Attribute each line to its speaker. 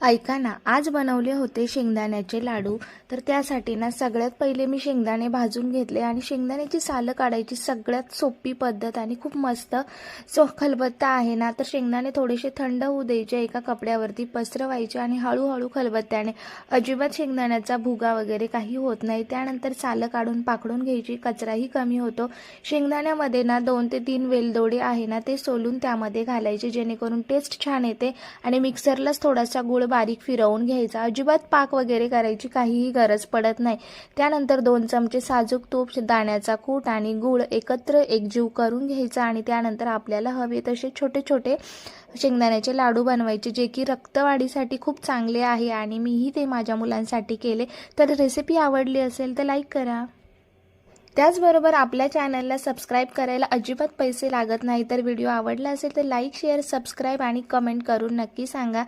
Speaker 1: ऐका ना आज बनवले होते शेंगदाण्याचे लाडू. तर त्यासाठी ना सगळ्यात पहिले मी शेंगदाणे भाजून घेतले आणि शेंगदाण्याची सालं काढायची सगळ्यात सोपी पद्धत आणि खूप मस्त सो खलबत्ता आहे ना. तर शेंगदाणे थोडेसे थंड होऊ द्यायचे एका कपड्यावरती पसरवायचे आणि हळूहळू खलबत्त्याने. अजिबात शेंगदाण्याचा भुगा वगैरे काही होत नाही. त्यानंतर सालं काढून पाकडून घ्यायची कचराही कमी होतो. शेंगदाण्यामध्ये ना दोन ते तीन वेलदोडे आहे ना ते सोलून त्यामध्ये घालायचे जेणेकरून टेस्ट छान येते आणि मिक्सरलाच थोडासा गुळ बारीक फिरवून घ्यायचा. अजिबात पाक वगैरे करायची काहीही गरज पडत नाही. त्यानंतर दोन चमचे साजूक तूप दाण्याचा कूट आणि गूळ एकत्र एकजीव करून घ्यायचा आणि त्यानंतर आपल्याला हवे तसे छोटे छोटे शेंगदाण्याचे लाडू बनवायचे जे की रक्तवाढीसाठी खूप चांगले आहे आणि मीही ते माझ्या मुलांसाठी केले. तर रेसिपी आवडली असेल तर लाईक करा. त्याचबरोबर आपल्या चॅनलला सबस्क्राईब करायला अजिबात पैसे लागत नाही. तर व्हिडिओ आवडला असेल तर लाईक शेअर सबस्क्राईब आणि कमेंट करून नक्की सांगा.